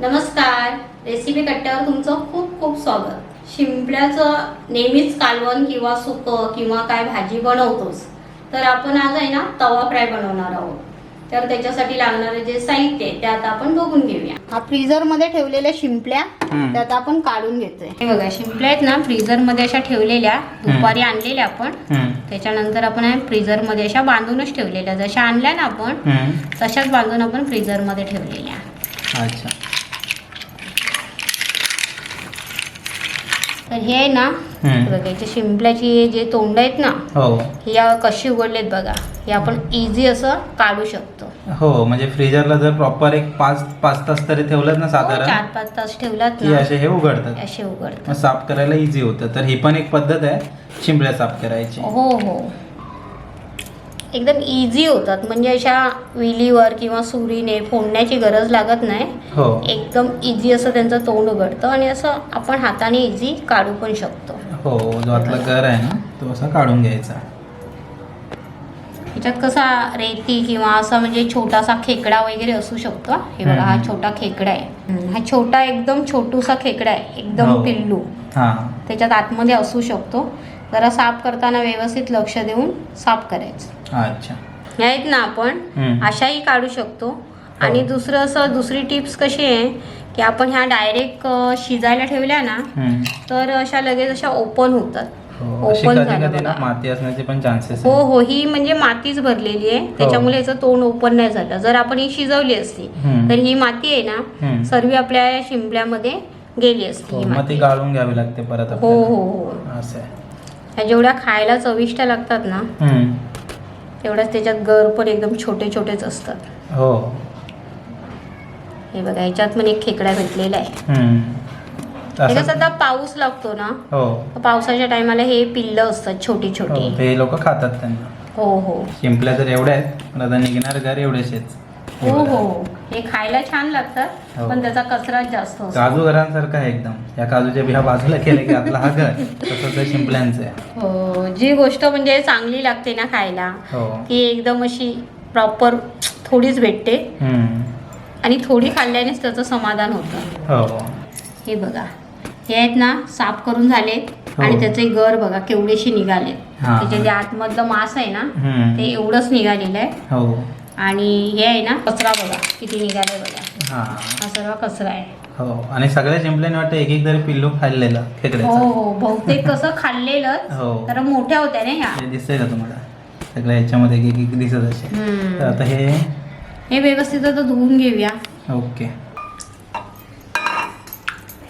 नमस्कार रेसिपी कट्ट्यावर तुमचं खूप खूप स्वागत. शिंपल्याचं नेहमीच कालवण किंवा सुकं किंवा काय भाजी बनवतोच. तर आपण आज आहे ना तवा फ्राय बनवणार आहोत. तर त्याच्यासाठी लागणारे जे साहित्य आहे ते आता आपण बघून घेऊया. हा फ्रीझरमध्ये ठेवलेल्या शिंपल्या. त्यात आपण काढून घेतोय. हे बघा शिंपल्या आहेत ना फ्रीझरमध्ये अशा ठेवलेल्या दुपारी आणलेल्या आपण. त्याच्यानंतर आपण फ्रीझरमध्ये अशा बांधूनच ठेवलेल्या. जशा आणल्या ना आपण. तशाच बांधून आपण फ्रीझरमध्ये ठेवलेल्या. अच्छा. तर हे आहे ना. बघा याचे शिंपल्याची जे तोंड आहेत ना हो. या कशी उघडलेत बघा हे आपण इझी असं काढू शकतो. हो म्हणजे फ्रीजरला जर प्रॉपर एक पाच पाच तास तरी ठेवलं ना हो, चार साधारण पाच तास ठेवलात की ना असे हे उघडतात. असे उघडतात. मग साफ करायला इझी होतं. तर ही पण एक पद्धत आहे शिंपल्या साफ करायची. हो हो. एकदम इझी होतात. म्हणजे अशा विलीवर किंवा सुरीने फोडण्याची गरज लागत नाही. हो. एकदम इझी असं त्यांचं तोंड उघडतं आणि असं आपण हाताने इझी काढू पण शकतो. हो जो आतला गर आहे ना तो असा काढून घ्यायचा. ह्याच्यात कसा रेती किंवा असा म्हणजे छोटासा खेकडा वगैरे असू शकतो. हे बघा हा. छोटा खेकडा आहे. हा छोटा एकदम छोटूसा खेकडा आहे. एकदम हो. पिल्लू. हा. त्याच्यात आतमध्ये असू शकतो. जरा साफ करताना व्यवस्थित लक्ष देऊन साफ करायचं. अच्छा. हे आहेत ना आपण? हम्म. अशाही काढू शकतो. आणि दुसरं असं दुसरी टिप्स कशी आहे की आपण ह्या डायरेक्ट शिजायला ठेवल्या ना हम्म. तर अशा लगेच अशा ओपन होतात. हो अशी कधी झालं कधी ना बघा. माती असण्याचे पण चान्सेस हो हो ही म्हणजे मातीच भरलेली आहे. त्याच्यामुळे याचं तोंड ओपन नाही झालं. जर आपण ही शिजवली असती हम्म. तर ही माती आहे ना हम्म. सर्व आपल्या या शिंपल्यामध्ये गेली असती ही मग ती माती. गाळून घ्यावी लागते परत हो हो आपल्याला हो. असं आहे. ह्या जेवढ्या खायला चविष्ट लागतात ना. तेवढ्याच त्याच्यात गर पण एकदम छोटे छोटेच असतात. हो. हे बघा ह्याच्यात पण एक खेकडा भेटलेला आहे. हे आता पाऊस लागतो ना हो. पावसाच्या टायमाला हे पिल्लं असतात छोटी हो छोटी ते लोक खातात त्यांना. हो हो. शिंपल्या तर एवढ्या आहेत पण आता निघणार घर एवढेच आहेत. हे हो. हो हे खायला छान लागतात हो. पण त्याचा कचराच जास्त असतो. काजू घरांसारखं आहे एकदम. या काजूच्या बिया बाजूला केलं की आपला हा घर तसंच हे शिंपल्यांचं. आहे हो जी गोष्ट म्हणजे चांगली लागते ना खायला हो. ती एकदम अशी प्रॉपर थोडीच भेटते. आणि थोडी खाल्ल्यानेच त्याचं समाधान होतं. हो. हे बघा. हे आहेत ना साफ करून झाले हो. आणि त्याचे गर बघा केवढेशी निघाले हा. त्याचे जे आतमधलं मांस आहे ना. ते एवढंच निघालेलं आहे. हो. आणि हे आहे ना कचरा बघा किती निघाले बघा. हा. हा सर्व कचरा आहे. हो आणि सगळ्या शिंपल्याने वाटतं एक एक तरी पिल्लू खाल्लेलं हो खेकड्याचं? हो बहुतेक कसं खाल्लेलं हो. तर मोठ्या होत्या ना ह्या. हे दिसतंय का तुम्हाला? सगळ्या ह्याच्यामध्ये एक एक दिसत असे. तर आता हे? हे व्यवस्थित आता धुवून घेऊया. ओके.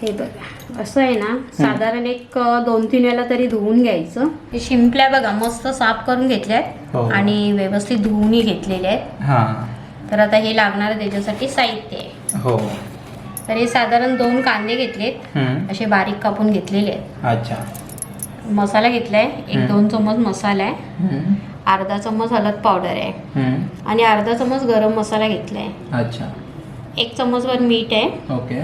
हे बघा. असं आहे ना साधारण एक दोन तीन वेळा तरी धुवून घ्यायचं. हे शिंपल्या बघा मस्त साफ करून घेतल्यात हो. आणि व्यवस्थित धुवूनही घेतलेल्या आहेत. हा. तर आता हे लागणार त्याच्यासाठी साहित्य आहे. हो. तर हे साधारण दोन कांदे घेतलेत. हम्म. असे बारीक कापून घेतलेले आहेत. अच्छा. मसाला घेतलाय. एक. दोन चम्मच मसाला आहे. हम्म. अर्धा चम्मच हळद पावडर आहे. हम्म. आणि अर्धा चम्मच गरम मसाला घेतलाय. अच्छा. एक चम्मचभर मीठ आहे. ओके.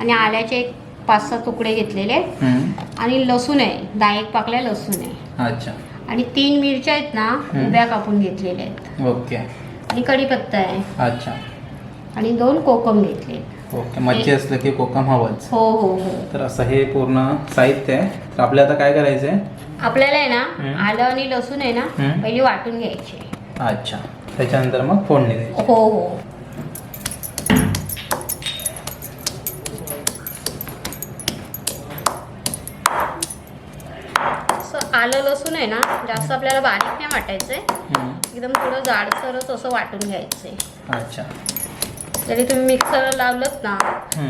आणि आल्याचे एक पाच सहा तुकडे घेतलेले. आहेत हम्म. आणि लसूण आहे. दहा एक पाकल्या लसूण आहे. अच्छा. आणि तीन मिरच्या आहेत ना उभ्या कापून घेतलेल्या आहेत. ओके. आणि कढीपत्ता आहे. अच्छा. आणि दोन कोकम घेतले. ओके. मच्छी असलं की कोकम हवंच. हो हो हो. तर असं हे पूर्ण साहित्य आहे. तर आपल्याला आता काय करायचं आहे आपल्याला आहे ना. आलं आणि लसूण आहे ना हम्म. पहिली वाटून घ्यायचे. अच्छा. त्याच्यानंतर मग फोडणी द्यायची. हो हो. असं आलं लसूण आहे ना जास्त आपल्याला बारीक नाही वाटायचंय. हम्म. एकदम थोडं जाडसरच असं वाटून घ्यायचंय. अच्छा. जरी तुम्ही मिक्सर लावलत ना.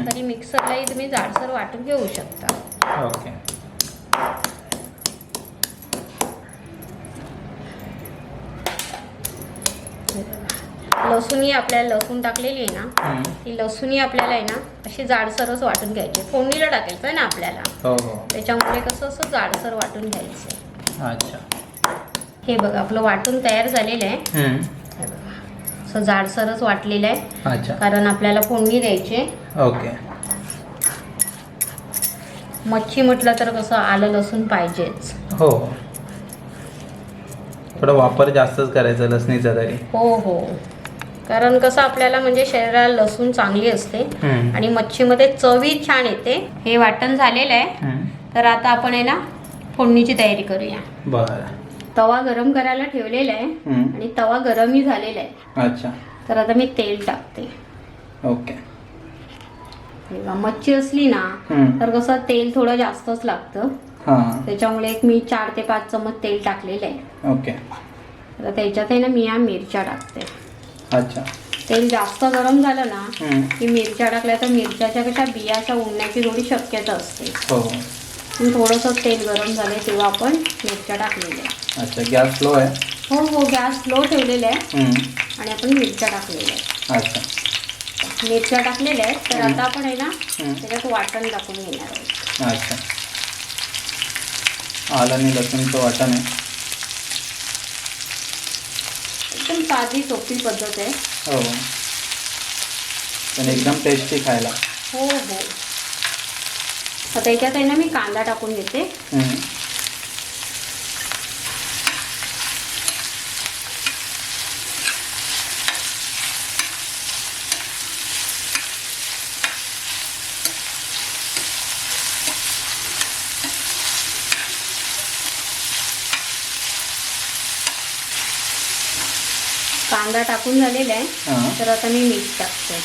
तरी मिक्सरलाही तुम्ही जाडसर वाटून घेऊ शकता. ओके. लसूणही आपल्याला लसूण टाकलेली आहे ना. ती लसूणही आपल्याला आहे ना अशी जाडसरच वाटून घ्यायची. फोडणीला टाकायचं आहे ना आपल्याला. हो हो. त्याच्यामुळे कसं असं जाडसर वाटून घ्यायचं अच्छा. हे बघा आपलं वाटून तयार झालेलं आहे. हे. असं जाडसरच वाटलेलं आहे. कारण आपल्याला फोडणी द्यायची आहे. ओके. मच्छी म्हटलं तर कसं आलं लसूण पाहिजेच. हो. थोडा वापर जास्तच करायचा लसणीचा तरी. हो हो. कारण कसं आपल्याला म्हणजे शरीराला लसूण चांगली असते. आणि मच्छीमध्ये चवी छान येते. हे वाटण झालेलं आहे. तर आता आपण आहे ना फोडणीची तयारी करूया. बरं. तवा गरम करायला ठेवलेला आहे. आणि तवा गरमही झालेला आहे. अच्छा. तर आता मी तेल टाकते. ओके. मच्छी असली ना. तर कसं तेल थोडं जास्तच लागतं. त्याच्यामुळे एक मी चार ते पाच चमच तेल टाकलेलं आहे. ओके. तर त्याच्यात आहे ना मी या मिरच्या टाकते. अच्छा. तेल जास्त गरम झालं ना. की मिरच्या टाकल्या तर मिरच्याच्या कशा बियाच्या उडण्याची थोडी शक्यता असते. हो. थोडंसं तेल गरम झाले तेव्हा आपण मिरच्या टाकलेल्या. अच्छा गॅस स्लो आहे? हो हो गॅस स्लो ठेवलेला आहे. आणि आपण मिरच्या टाकलेल्या आहेत. अच्छा. मिरच्या टाकलेल्या आहेत तर आता आपण आहे ना. त्याच्यात वाटण टाकून घेणार आहोत. अच्छा. आलं आणि लसूणचं वाटण आहे एकदम साधी सोपी पद्धत आहे. हो. पण एकदम टेस्टी खायला. हो हो. आता त्याच्यात आहे ना मी कांदा टाकून घेते कांदा टाकून झालेला आहे. तर आता मी मीठ टाकते.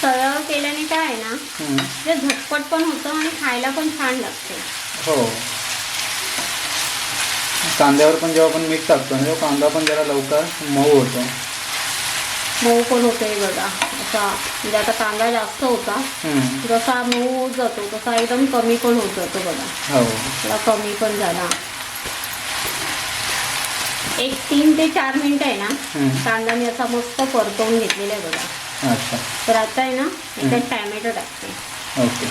सरळ केल्याने काय आहे ना. ते झटपट पण होतं आणि खायला पण छान लागते. हो. कांद्यावर पण जेव्हा आपण मीठ टाकतो ना कांदा पण जरा लवकर मऊ होतो. मऊ पण होते बघा. असा म्हणजे आता कांदा जास्त होता. जसा मऊ होत जातो तसा एकदम कमी पण होत जातो बघा. हो. थोडा कमी पण झाला. एक तीन ते चार मिनिटं आहे ना. कांदा मी असा मस्त परतवून घेतलेला आहे बघा. अच्छा. तर आता आहे ना याच्यात टॅमॅटो टाकते. ओके.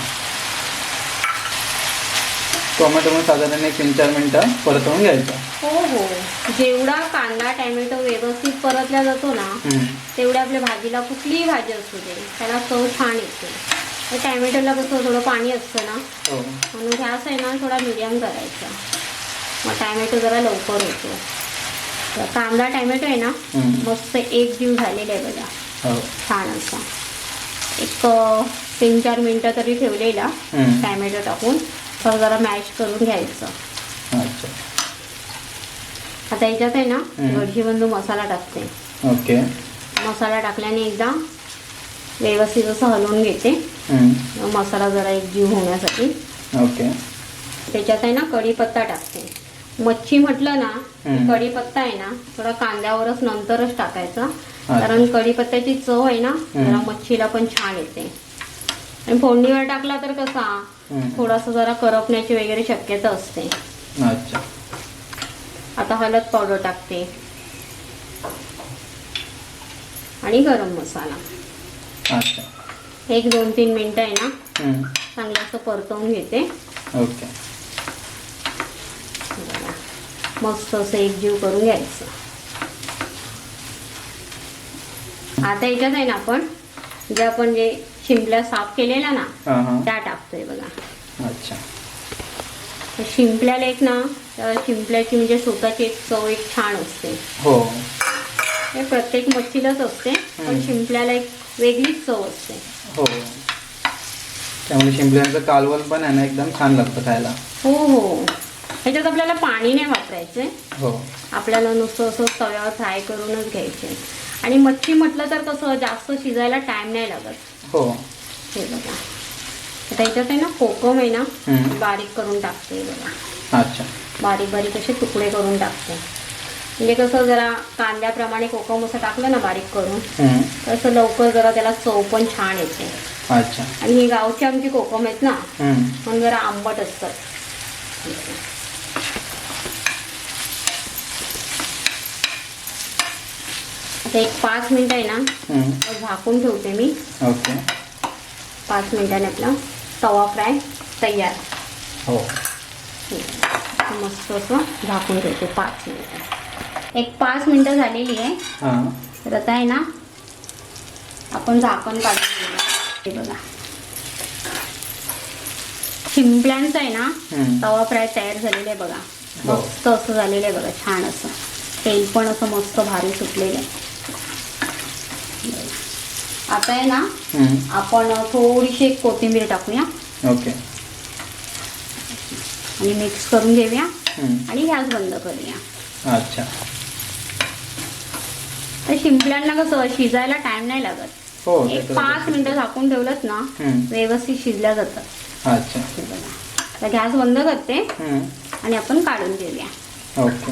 टोमॅटो साधारण एक तीन चार मिनटं परतवून घ्यायचं. हो हो. जेवढा कांदा टॅमॅटो व्यवस्थित परतला जातो ना. तेवढ्या आपल्या भाजीला कुठलीही भाजी असू दे त्याला चव छान येते. टॅमॅटोला कसं थोडं पाणी असतं ना हो. म्हणून गॅस आहे ना थोडा मिडियम करायचा. मग टॅमॅटो जरा लवकर होतो. तर कांदा टॅमॅटो आहे ना. मस्त एक जीव झालेला आहे बघा. हो. छान असा. एक तीन चार मिनटं तरी ठेवलेला. टॅमॅटो टाकून. तर जरा मॅश करून घ्यायचं. आता याच्यात आहे ना. गडशीबंधू मसाला टाकते. ओके. मसाला टाकल्याने एकदा व्यवस्थित असं हलवून घेते. मसाला जरा एक जीव होण्यासाठी. ओके. त्याच्यात आहे ना कढीपत्ता टाकते. मच्छी म्हटलं ना. कढीपत्ता आहे ना थोडा कांद्यावरच नंतरच टाकायचा. कारण कढीपत्त्याची चव आहे ना जरा मच्छीला पण छान येते. आणि फोडणीवर टाकला तर कसा. थोडासा जरा करपण्याची वगैरे शक्यता असते. आता हळद पावडर टाकते. आणि गरम मसाला. अच्छा. एक दोन तीन मिनटं आहे ना. चांगलं असं परतवून घेते. ओके. मस्त असं एक जीव करून घ्यायचं. आता याच्यात आहे ना आपण जे आपण जे शिंपल्या साफ केलेल्या ना त्या टाकतोय बघा. अच्छा. शिंपल्याला एक ना शिंपल्याची म्हणजे स्वतःची एक चव एक छान असते. हो. हे प्रत्येक मच्छीलाच असते पण. शिंपल्याला एक वेगळीच चव असते. हो. त्यामुळे शिंपल्यांचं कालवण पण आहे ना एकदम छान लागतं खायला. हो हो. ह्याच्यात आपल्याला पाणी नाही वापरायचंय हो. आपल्याला नुसतं असं तव्यावर फ्राय करूनच घ्यायचे. आणि मच्छी म्हटलं तर कसं जास्त शिजायला टाइम नाही लागत. हो. हे बघा. आता याच्यात आहे ना कोकम आहे ना. बारीक करून टाकते हे बघा. अच्छा. बारीक बारीक असे तुकडे करून टाकते. म्हणजे कसं जरा कांद्याप्रमाणे कोकम असं टाकलं ना बारीक करून. तसं लवकर जरा त्याला चव पण छान येते. अच्छा. आणि ही गावची आमची कोकम आहेत ना. म्हणून जरा आंबट असतात आता एक पाच मिनिटं आहे ना. झाकून ठेवते मी. ओके. पाच मिनिटाने आपला तवा फ्राय तयार. हो मस्त असं झाकून ठेवते पाच मिनिटं. एक पाच मिनिटं झालेली आहे. हां. तर आता आहे ना आपण झाकण काढून हे बघा. शिंपल्यांचं आहे ना. तवा फ्राय तयार झालेलं आहे बघा. हो. मस्त असं झालेलं आहे बघा छान असं. तेल पण असं मस्त भारी सुटलेलं आहे. आता आहे ना. आपण थोडीशी एक कोथिंबीर टाकूया. ओके. आणि मिक्स करून घेऊया. आणि गॅस बंद करूया. अच्छा. शिंपल्यांना कसं शिजायला टाइम नाही लागत. हो एक पाच मिनिटं झाकून ठेवलंच ना. व्यवस्थित शिजल्या जातात. अच्छा. हे गॅस बंद करते. आणि आपण काढून घेऊया. ओके.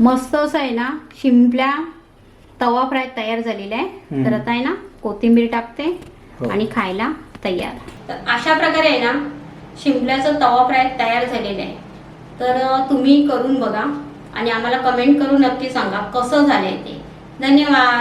मस्त असं आहे ना शिंपल्या तवा फ्राय तयार झालेला आहे. तर आता आहे ना कोथिंबीर टाकते हो. आणि खायला तयार. तर अशा प्रकारे आहे ना शिंपल्याचं तवा फ्राय तयार झालेलं आहे. तर तुम्ही करून बघा आणि आम्हाला कमेंट करून नक्की सांगा कसं झालंय ते. धन्यवाद.